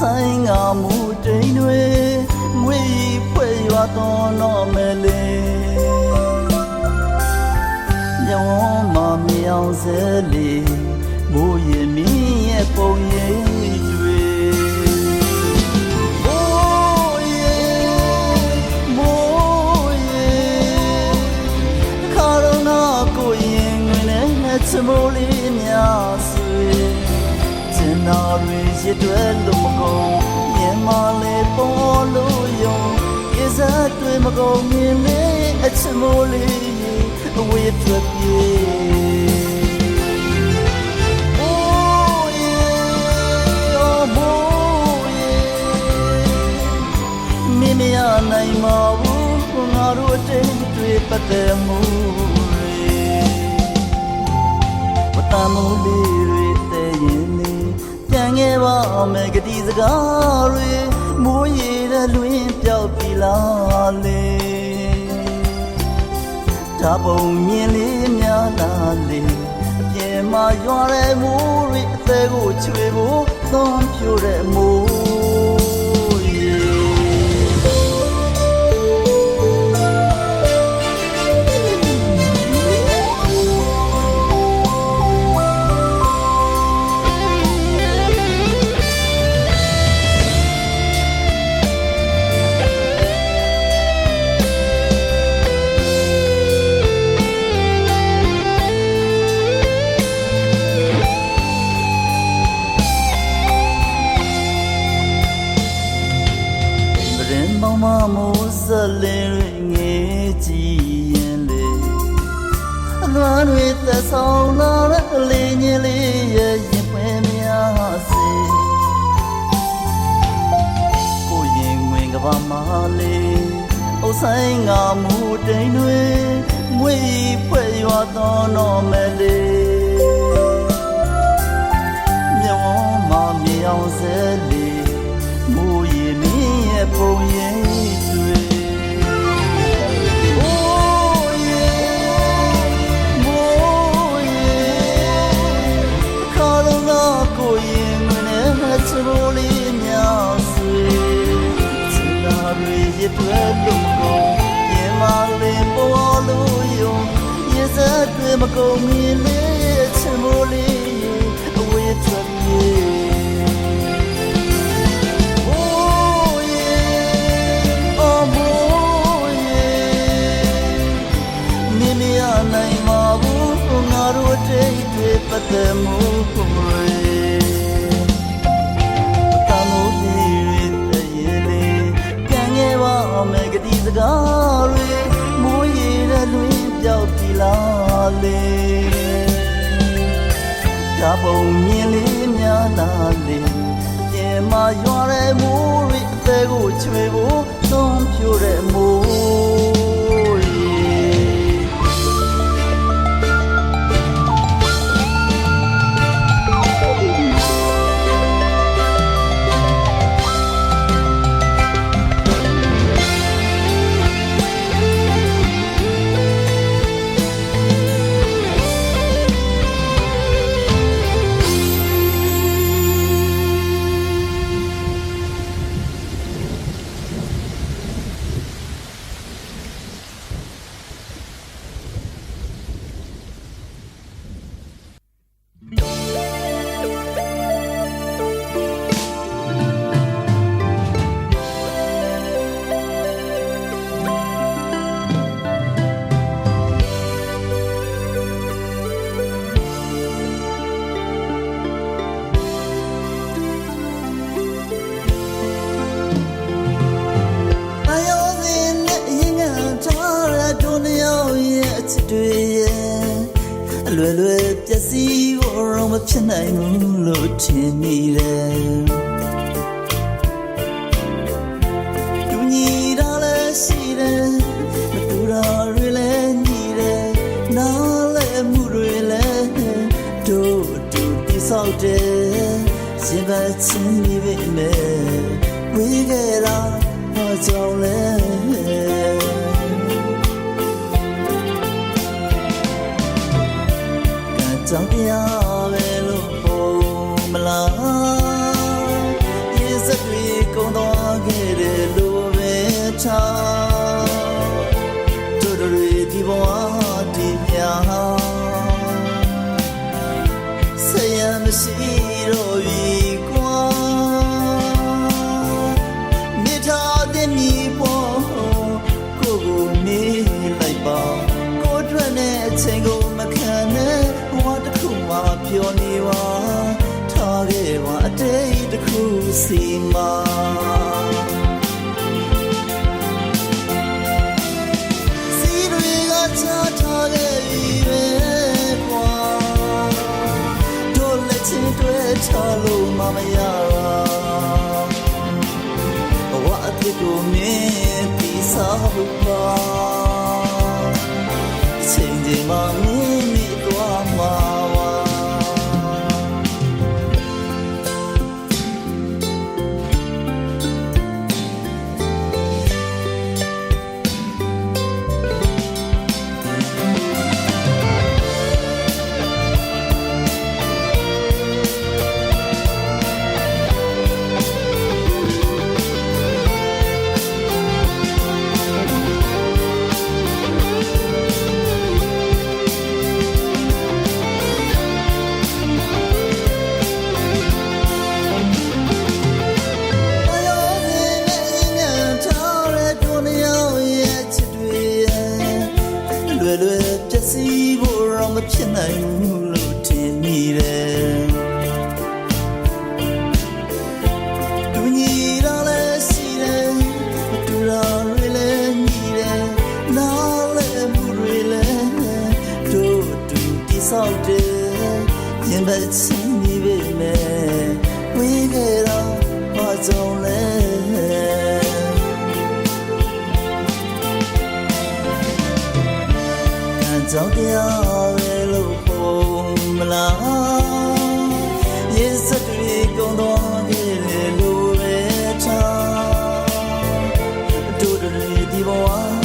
ဆိုင်ငါမူတိန်တွေငွေဖွဲ့ရွာတော်တော်မဲလေးညောင်းမမြောင်စဲလေး နိုင်မဘူးငါတို့အတိတ်တွေပတ်သက်မှုတွေဝတ္တမှုလေးတွေတည်ရင်လေးပြန်ခဲ့ပါမယ်ဂတိစကားတွေမိုးရေတဲ့လွင်ပြောက်ပြီလားလေဒါပုံမြင်လေးများလာလေအပြင်မှာရွာတဲ့မိုးတွေအသေးကိုချွေဖို့သွန်ဖြိုတဲ့မိုး လေးအုပ်ဆိုင်ငါမူတိန်တွေငွေဖွဲ့ရွာတော်တော်မဲလေးမြေဝန်းမမြေအောင်စဲ တွေရတွဲ ပုံမြင်လေးများလာလေပြင်မာရွာတဲ့မိုးတွေအသေးကိုချွေဖို့သွန်ဖြိုတဲ့မိုး ချစ်တွေရဲ့အလွယ်လွယ်ပျက်စီးဖို့တော့မဖြစ်နိုင်ဘူးလို့ထင်မိတယ်ဒူညီတာလည်းရှိတယ်မတူတာတွေလည်းညီတယ်နားလည်းမှုတွေလည်းတို့တူတိဆောက်တယ်ရှင်ဘချင်းမိပေမဲ့ဝေးခဲ့တာဘာကြောင့်လဲ စီမှာစီတွေကချထားခဲ့ပြီပဲကွာတို့လက်ချင်းတွေ့ချလို့မမရတာဘဝအဖြစ်ကိုမြင်ပြီးစားဖို့ပါချိန်ချိန်မှမင်းမိ ဆောက်တယ်ရင်ဘတ်ချင်းနေပေမဲ့ဝေးခဲ့တော့ဘာကြောင့်လဲကံကြောင့်တရားပဲလို့ပုံမလားရေစက်တွေကုန်တော့ခဲ့တယ်လို့ပဲချာတို့တွေဒီဘဝ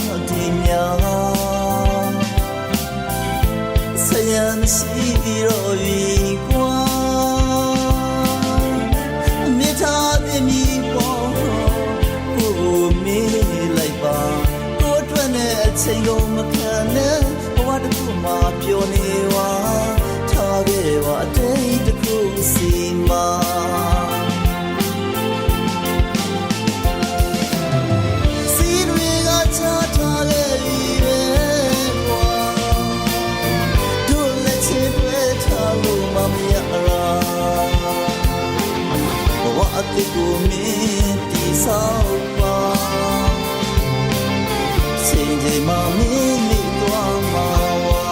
ချိန်ကုန်မခံနဲ့ဘဝတစ်ခုမှပျော်နေ လို့မမရလားဘဝအတိတ်ကိုမင်းတီဆောက်ပါချိန်ချိန်မှမင်းမိသွားမှာဝါ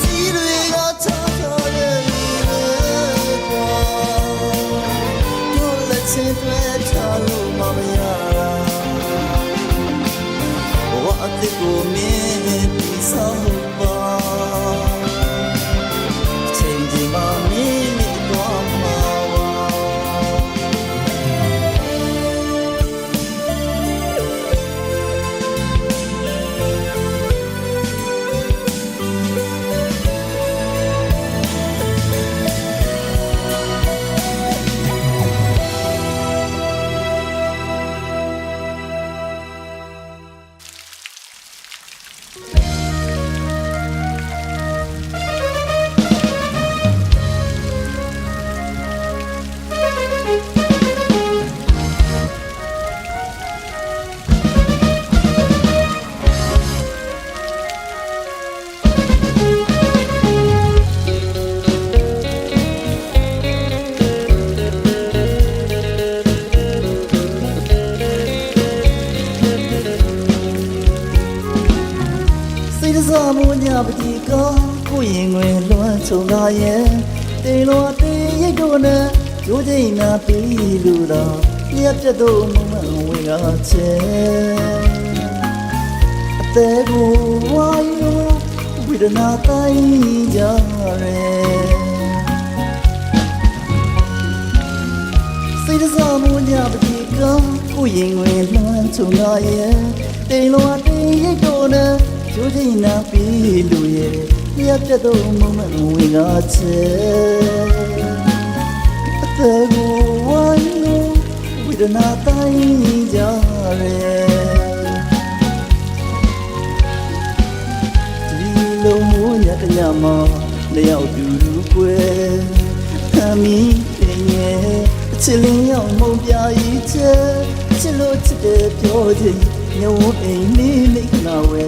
စီတွေကချထားရဲ့ကွာတို့လက် ရိုးချိန်နာပြီးလူတော်ပြက်ပြက်တို့မမဝင်ရချေအသေးကိုဝါယောဝိဒနာတိုင်းကြရဲစိတ်တစားမွညပတိကကိုရင်ွယ်လွှမ်းချုံလာရဲ့တိမ်လွန်တိမ်ရိတ်တော်နဲ့ကျိုးချင်းနာပြီးလူရဲ့ရပြတ်တော့မမဝင်ကားချေအ သက်ကိုဝိုင်းလို့ဝိဒနာတိုင်းကြရဲဒီလိုမျိုးညတညမှာလျောက်တူတူကွယ်ခမီးတင်ရဲ့အချစ်လင်းရောက်မုံပြာကြီးချဲချစ်လို့ချစ်တယ်ပြောခြင်းညဝအိမ်နေမိခနာဝဲ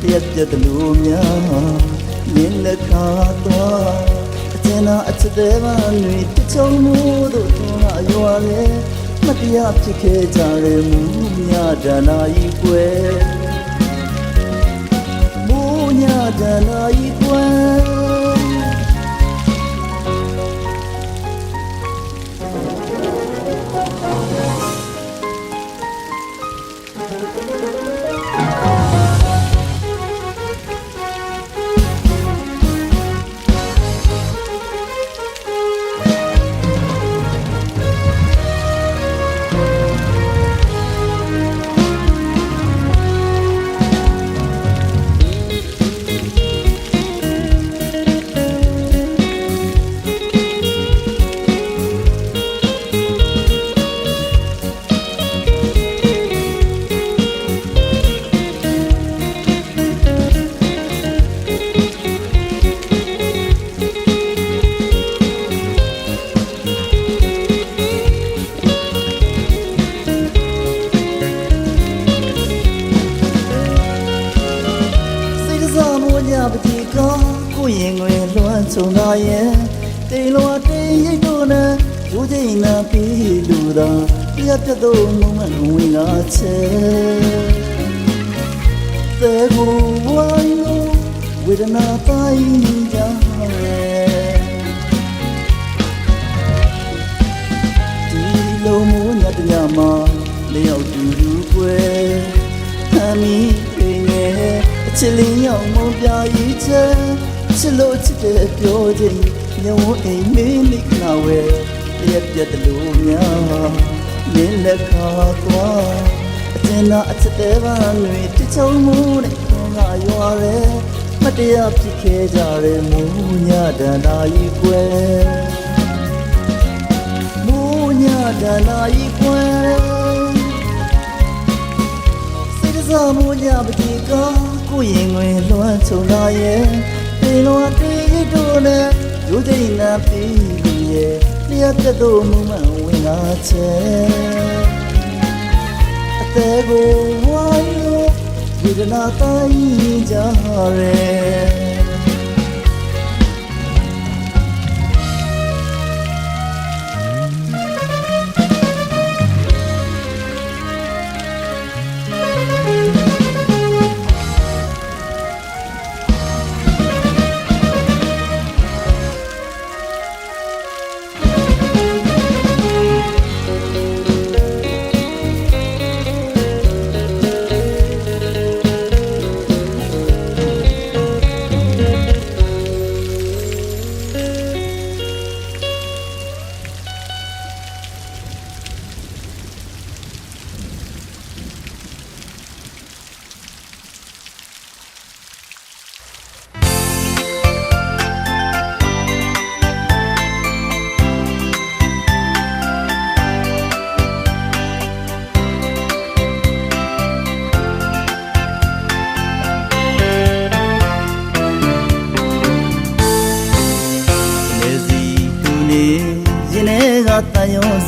တရက်ပြတ်တယ်လို့များလင်းလက်ခါသွားအ ကျဉ်းသာအချစ်တဲ့ဘာတွေတချုံမှုတို့တွန်းလာရွာလေမတရားဖြစ်ခဲ့ကြတယ်မူများဒနာကြီးကွယ်မူများဒနာကြီးကွယ် ပြတ်ပြတ်တော့မမဝင်လာချေသေကိုဝိုင်းလို့ဝေဒနာတိုင်းကြရဲ့ဒီလိုမိုးညတညမှာလျောက်တူတူကွယ်ဟမ်းမီပင်ရဲ့အချစ်လင်းရောက်မုံပြာကြီးချဲချစ်လို့ချစ်တယ်ပြောခြင်းညဝအိမ်မင်းမိခနာဝဲတရက်ပြတ်တယ်လို့များ လင်းလက်ခါသွားအကျဉ်းသာအချစ်တဲ့ဘာတွေတချုံမှုနဲ့ခွန်ကရွာရဲမတရားဖြစ်ခဲ့ကြတဲ့မူညဒန္တာကြီးကွယ်မူညာဒနာဤကွယ်စိတ်စားမူညာပတိကကိုရင်ငွေလွှမ်းချုံလာရဲ့တေလွန်တေးတို့နဲ့လူသိနာပြီးလူရဲ့လျက်သက်တို့မူမှန် ဝင်လာချေအသေး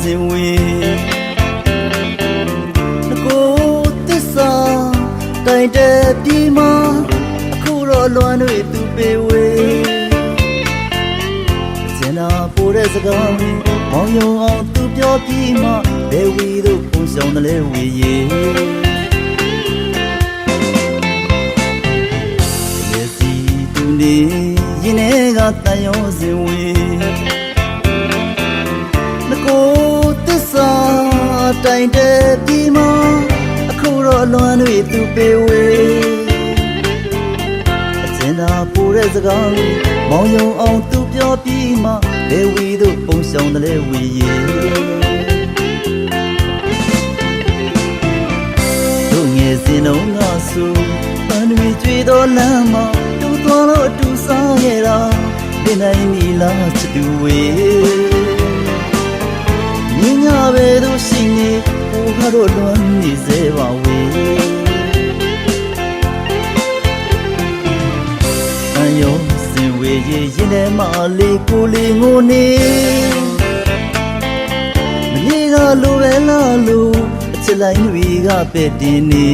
စင်ဝေငကိုသစ္စာတိုင်တဲ့ဒီမှာအခုတော့လွမ်းတွေသူပေဝေစင်နာပိုတဲ့စကားမောင်ယုံအောင်သူပြောပြီးမှဘယ်ဝီတို့ပုံဆောင်တယ်လဲဝေရေနေစီသူနေရင်ထဲကတန်ရုံးစင်ဝေ တိုင်တဲ့ဒီမှာအခုတော့လွမ်းတွေသူပေဝေအစင်သာပူတဲ့စကားလေးမောင်ယုံအောင်သူပြောပြီးမှလေဝီတို့ပုံဆောင်တယ်လေဝီရေတို့ငယ်စဉ်စဉ်တော့ငါဆိုပန်းတွေကြွေတော့လမ်းမှာတူသွားလို့အတူစားခဲ့တာဒီနိုင်နီလာချစ်သူဝေ မြင်ညာပဲတို့ရှိနေဟိုကတော့လွမ်းနေစေပါဝေအယောစင်ဝေရရင်ထဲမှာလေးကိုလေးငိုနေမလေးကလိုပဲလားလို့အချစ်လိုက်တွေကပဲ့တင်နေ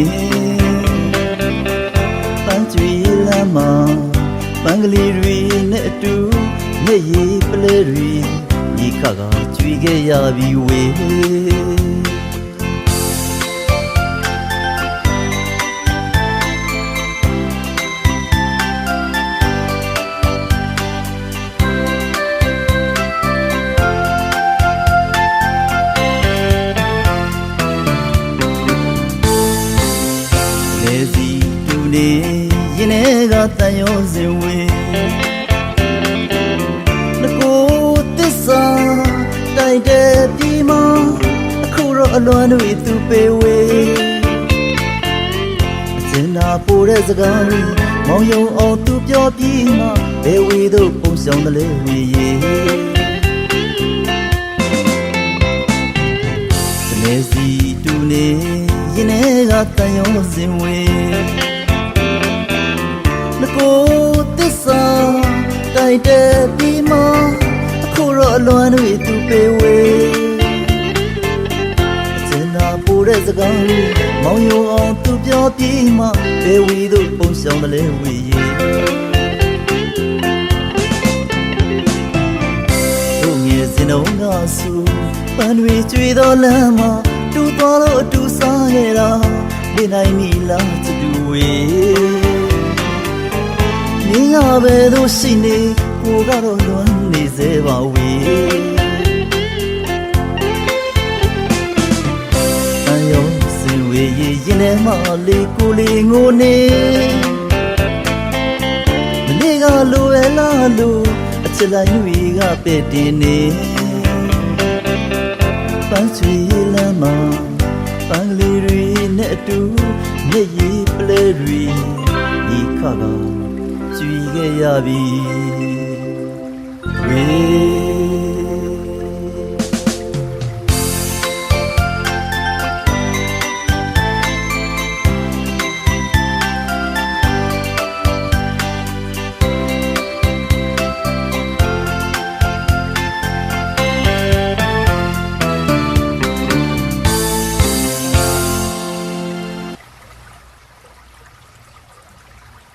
ပန်းကြွေလမ်းမှာပန်းကလေးတွေနဲ့အတူမျက်ရည်ပလဲတွေဒီခါက ကြွေခဲ့ရပြီ ပိုတဲ့စကားလေးမောင်ယုံအောင်သူပြောပြီးမှဘယ်ဝေတို့ပုံဆောင်တယ်လေဝေရေလေစီတူနေရင်ထဲကတန်ရောစင်ဝေငကိုသစ္စာတိုက်တဲ့ပြီးမအခုတော့အလွန်တွေသူပေးဝေစင်နာပိုတဲ့စကားလေးမောင်ယုံအောင်သူ ပြောပြီးမှဘယ်ဝီတို့ပုံဆောင်တယ်လေဝေရေတို့ငယ်စင်တော့ငါဆူပန်းတွေကျွေတော့လမ်းမှာတူသွားလို့အတူစားခဲ့တာနေနိုင်နီလားချစ်သူဝေနေရပဲတို့ရှိနေကိုကတော့လွမ်းနေစေပါဝေအယောစင်ဝေရရင် ထဲမှာလေးကိုလေးငိုနေမနေ့ကလိုပဲလားလို့အချစ်လိုက်တွေကပဲ့တင်နေပန်းချွေလမ်းမှာပန်းကလေးတွေနဲ့အတူမျက်ရည်ပလဲတွေဒီခါကကြွေခဲ့ရပြီ